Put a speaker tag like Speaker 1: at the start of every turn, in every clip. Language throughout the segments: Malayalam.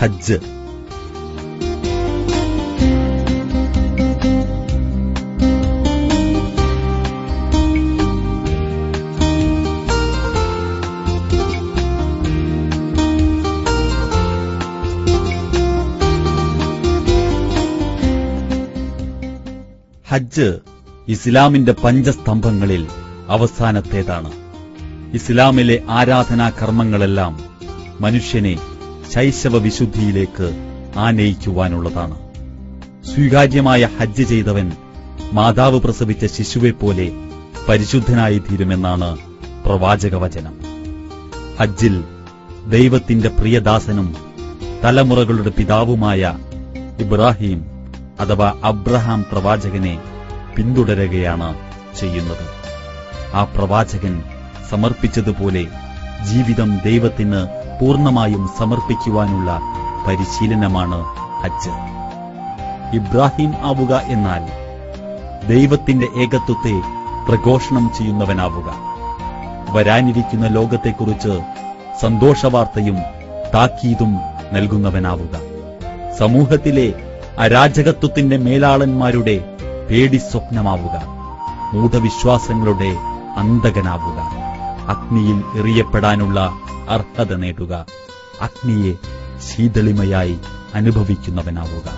Speaker 1: ഹജ്ജ്. ഹജ്ജ് ഇസ്ലാമിന്റെ പഞ്ചസ്തംഭങ്ങളിൽ അവസാനത്തേതാണ്. ഇസ്ലാമിലെ ആരാധനാ കർമ്മങ്ങളെല്ലാം മനുഷ്യനെ ശൈശവ വിശുദ്ധിയിലേക്ക് ആനയിക്കുവാനുള്ളതാണ്. സ്വീകാര്യമായ ഹജ്ജ് ചെയ്തവൻ മാതാവ് പ്രസവിച്ച ശിശുവെപ്പോലെ പരിശുദ്ധനായി തീരുമെന്നാണ് പ്രവാചകവചനം. ഹജ്ജിൽ ദൈവത്തിന്റെ പ്രിയദാസനും തലമുറകളുടെ പിതാവുമായ ഇബ്രാഹിം അഥവാ അബ്രഹാം പ്രവാചകനെ പിന്തുടരുകയാണ് ചെയ്യുന്നത്. ആ പ്രവാചകൻ സമർപ്പിച്ചതുപോലെ ജീവിതം ദൈവത്തിന് പൂർണമായും സമർപ്പിക്കുവാനുള്ള പരിശീലനമാണ് ഹജ്ജ്. ഇബ്രാഹിം ആവുക എന്നാൽ ദൈവത്തിന്റെ ഏകത്വത്തെ പ്രഘോഷണം ചെയ്യുന്നവനാവുക. വരാനിരിക്കുന്ന ലോകത്തെക്കുറിച്ച് സന്തോഷവാർത്തയും താക്കീതും നൽകുന്നവനാവുക. സമൂഹത്തിലെ അരാജകത്വത്തിന്റെ മേലാളന്മാരുടെ പേടി സ്വപ്നമാവുക മൂഢവിശ്വാസങ്ങളുടെ അന്തകനാവുക അഗ്നിയിൽ എറിയപ്പെടാനുള്ള അർഹത നേടുക. അഗ്നിയെ ശീതളിമയായി അനുഭവിക്കുന്നവനാവുക.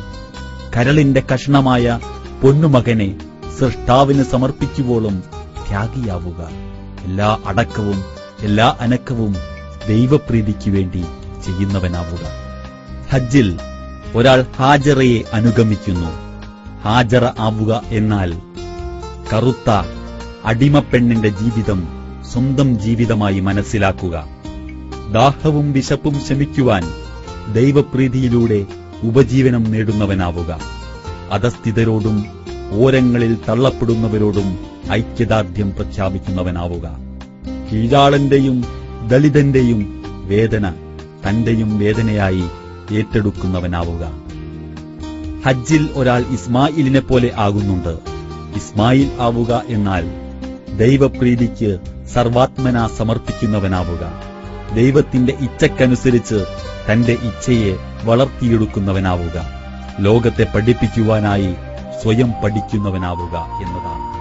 Speaker 1: കരളിന്റെ കഷ്ണമായ പൊന്നുമകനെ സൃഷ്ടാവിന് സമർപ്പിക്കുവോളും ത്യാഗിയാവുക. എല്ലാ അടക്കവും എല്ലാ അനക്കവും ദൈവപ്രീതിക്ക് വേണ്ടി ചെയ്യുന്നവനാവുക. ഹജ്ജിൽ ഒരാൾ ഹാജറയെ അനുഗമിക്കുന്നു. ഹാജറ ആവുക എന്നാൽ കറുത്ത അടിമപ്പെണ്ണിന്റെ ജീവിതം സ്വന്തം ജീവിതമായി മനസ്സിലാക്കുക. ദാഹവും വിശപ്പും ശമിക്കുവാൻ ദൈവപ്രീതിയിലൂടെ ഉപജീവനം നേടുന്നവനാവുക. അധസ്ഥിതരോടും ഓരങ്ങളിൽ തള്ളപ്പെടുന്നവരോടും ഐക്യദാർഢ്യം പ്രഖ്യാപിക്കുന്നവനാവുക. കീഴാളന്റെയും ദളിതന്റെയും വേദന തന്റെയും വേദനയായി ഏറ്റെടുക്കുന്നവനാവുക. ഹജ്ജിൽ ഒരാൾ ഇസ്മായിലിനെ പോലെ ആകുന്നുണ്ട്. ഇസ്മായിൽ ആവുക എന്നാൽ ദൈവപ്രീതിക്ക് സർവാത്മന സമർപ്പിക്കുന്നവനാവുക. ദൈവത്തിന്റെ ഇച്ഛക്കനുസരിച്ച് തന്റെ ഇച്ഛയെ വളർത്തിയെടുക്കുന്നവനാവുക. ലോകത്തെ പഠിപ്പിക്കുവാനായി സ്വയം പഠിക്കുന്നവനാവുക എന്നതാണ്.